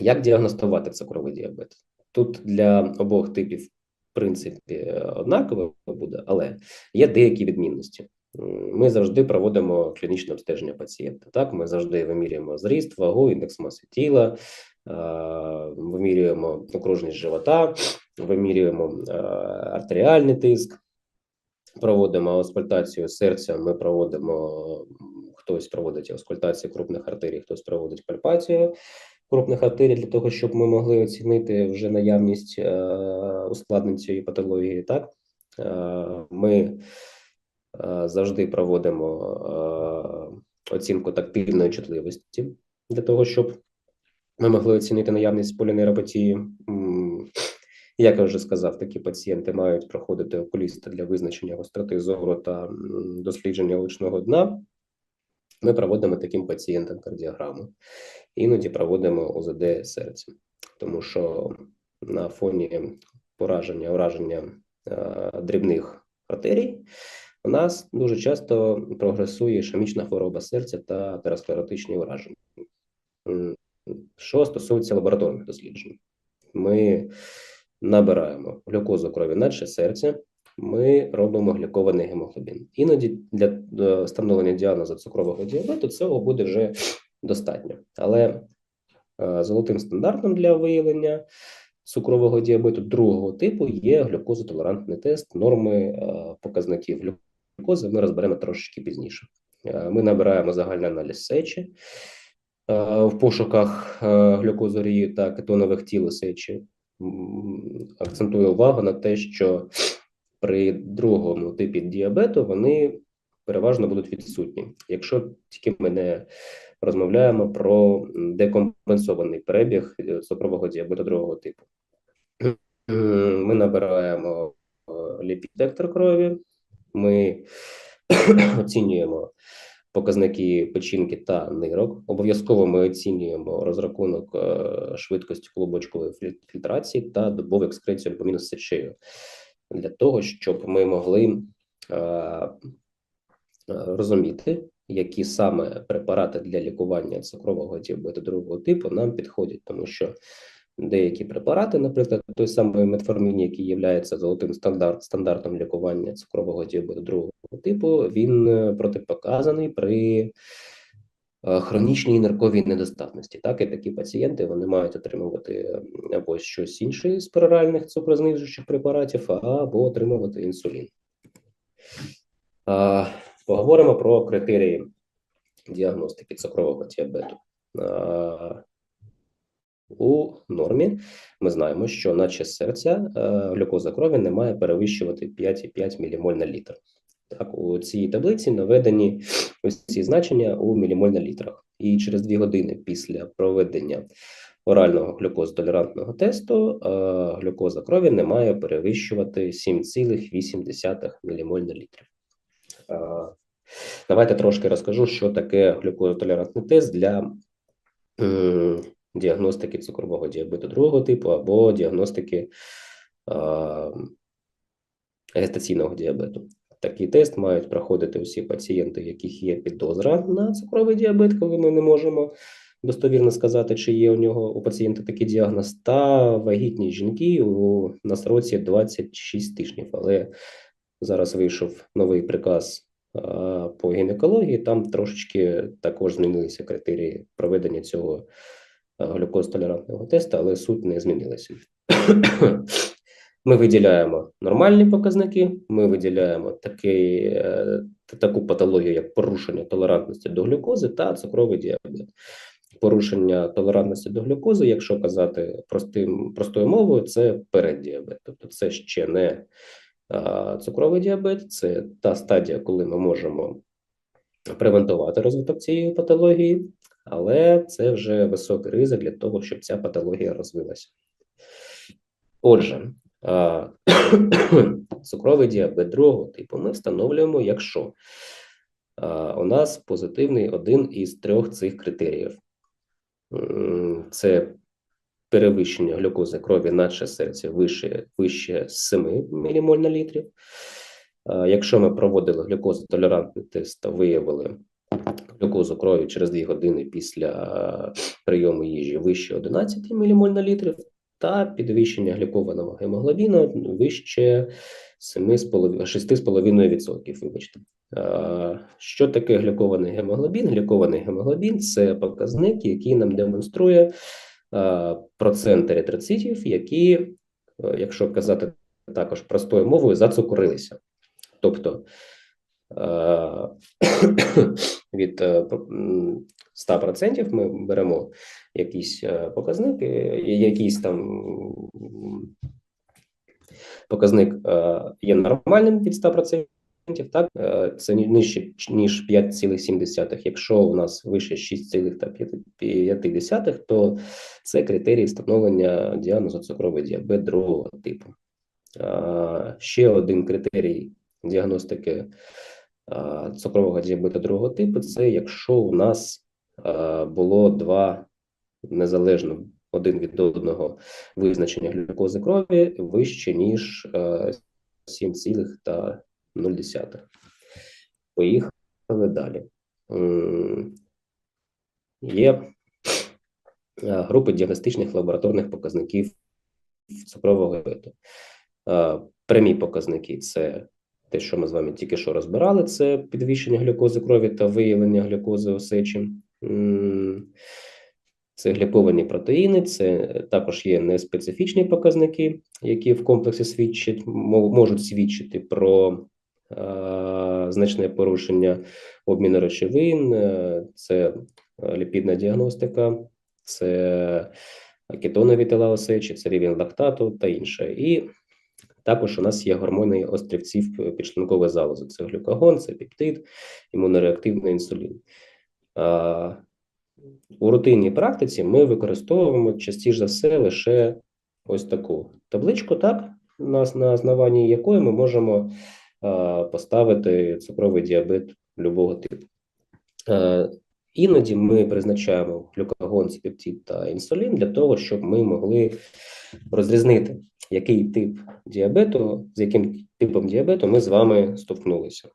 Як діагностувати цукровий діабет? Тут для обох типів, в принципі, однаково буде, але є деякі відмінності. Ми завжди проводимо клінічне обстеження пацієнта. Так, ми завжди вимірюємо зріст, вагу, індекс маси тіла, вимірюємо окружність живота, вимірюємо артеріальний тиск, проводимо аускультацію серця. Ми проводимо хтось проводить аускультацію крупних артерій, хтось проводить пальпацію крупних артерій для того, щоб ми могли оцінити вже наявність ускладнень цієї патології. Так ми завжди проводимо оцінку тактильної чутливості для того, щоб ми могли оцінити наявність полінейропатії. Як я вже сказав, такі пацієнти мають проходити окуліста для визначення гостроти зору та дослідження очного дна. Ми проводимо таким пацієнтам кардіограму, іноді проводимо ОЗД серця, тому що на фоні пораження, ураження дрібних артерій у нас дуже часто прогресує ішемічна хвороба серця та атеросклеротичні ураження. Що стосується лабораторних досліджень, ми набираємо глюкозу крові наче серця, ми робимо глікований гемоглобін. Іноді для встановлення діагнозу цукрового діабету цього буде вже достатньо. Але е, золотим стандартом для виявлення цукрового діабету другого типу є глюкозотолерантний тест норми е, показників глюкози. Ми розберемо трошечки пізніше. Е, ми набираємо загальний аналіз сечі в пошуках глюкозорії та кетонових тіл сечі. Акцентую увагу на те, що при другому типі діабету вони переважно будуть відсутні, якщо тільки ми не розмовляємо про декомпенсований перебіг е, цукрового діабету другого типу. Ми набираємо е, ліпідектор крові, ми оцінюємо показники печінки та нирок. Обов'язково ми оцінюємо розрахунок е, швидкості клубочкової фільтрації та добову екскрецію альбуміну з сечею для того, щоб ми могли розуміти, які саме препарати для лікування цукрового діабету другого типу нам підходять, тому що деякі препарати, наприклад, той самий метформін, який є золотим стандарт, стандартом лікування цукрового діабету другого типу, він е, протипоказаний при Е, хронічній нирковій недостатності. Так, і такі пацієнти вони мають отримувати або щось інше з пероральних цукрознижуючих препаратів, або отримувати інсулін. Поговоримо про критерії діагностики цукрового діабету. У нормі ми знаємо, що наче серця е, глюкоза крові не має перевищувати 5,5 ммоль на літр. Так, у цій таблиці наведені ось ці значення у мілімоль на літрах. І через дві години після проведення орального глюкозотолерантного тесту глюкоза крові не має перевищувати 7,8 мілімоль на літрів. Давайте трошки розкажу, що таке глюкозотолерантний тест для е, діагностики цукрового діабету другого типу або діагностики гестаційного діабету. Такий тест мають проходити усі пацієнти, у яких є підозра на цукровий діабет, коли ми не можемо достовірно сказати, чи є у нього у пацієнта такий діагноз, та вагітні жінки у на сроці 26 тижнів. Але зараз вийшов новий приказ по гінекології. Там трошечки також змінилися критерії проведення цього глюкозтолерантного тесту, але суть не змінилася. Ми виділяємо нормальні показники, ми виділяємо такий, е, таку патологію, як порушення толерантності до глюкози та цукровий діабет. Порушення толерантності до глюкози, якщо казати простим, простою мовою, це переддіабет. Тобто це ще не цукровий діабет, це та стадія, коли ми можемо превентувати розвиток цієї патології, але це вже високий ризик для того, щоб ця патологія розвилася. Отже, цукровий діабет другого типу ми встановлюємо, якщо у нас позитивний один із трьох цих критеріїв. Це перевищення глюкози крові наче серця вище вище 7 мілімоль на літрів. Якщо ми проводили глюкозотолерантний тест та виявили глюкозу крові через 2 години після прийому їжі вище 11 ммоль на літрів, та підвищення глікованого гемоглобіну вище 7,5 6,5%. Вибачте. Що таке глікований гемоглобін? Глікований гемоглобін це показник, який нам демонструє процент еритроцитів, які, е, якщо казати також простою мовою, зацукорилися. Тобто е, від е, 100% ми беремо якісь е, показники, якийсь там показник е, є нормальним від 100%, так е, це нижче ніж 5,7. Якщо у нас вище 6,5, то це критерій встановлення діагнозу цукровий діабет другого типу. Е, ще один критерій діагностики е, цукрового діабету другого типу це якщо у нас було два незалежно один від одного визначення глюкози крові вище ніж 7,5. 0,1. Поїхали далі. Є групи діагностичних лабораторних показників цукрового виду. Прямі показники це те, що ми з вами тільки що розбирали: це підвищення глюкози крові та виявлення глюкози у. Це гліковані протеїни, це також є неспецифічні показники, які в комплексі свідчать, можуть свідчити про значне порушення обміну речовин, е, це е, ліпідна діагностика, це кетонові тела у це рівень лактату та інше. І також у нас є гормони острівців підшлункової залози. Це глюкагон, це пептид, імунореактивний інсулін. У рутинній практиці ми використовуємо частіше за все лише ось таку табличку, так, на, основанні якої ми можемо поставити цукровий діабет любого типу. Е, Іноді ми призначаємо глюкагон, пептид та інсулін для того, щоб ми могли розрізнити, який тип діабету, з яким типом діабету ми з вами столкнулися.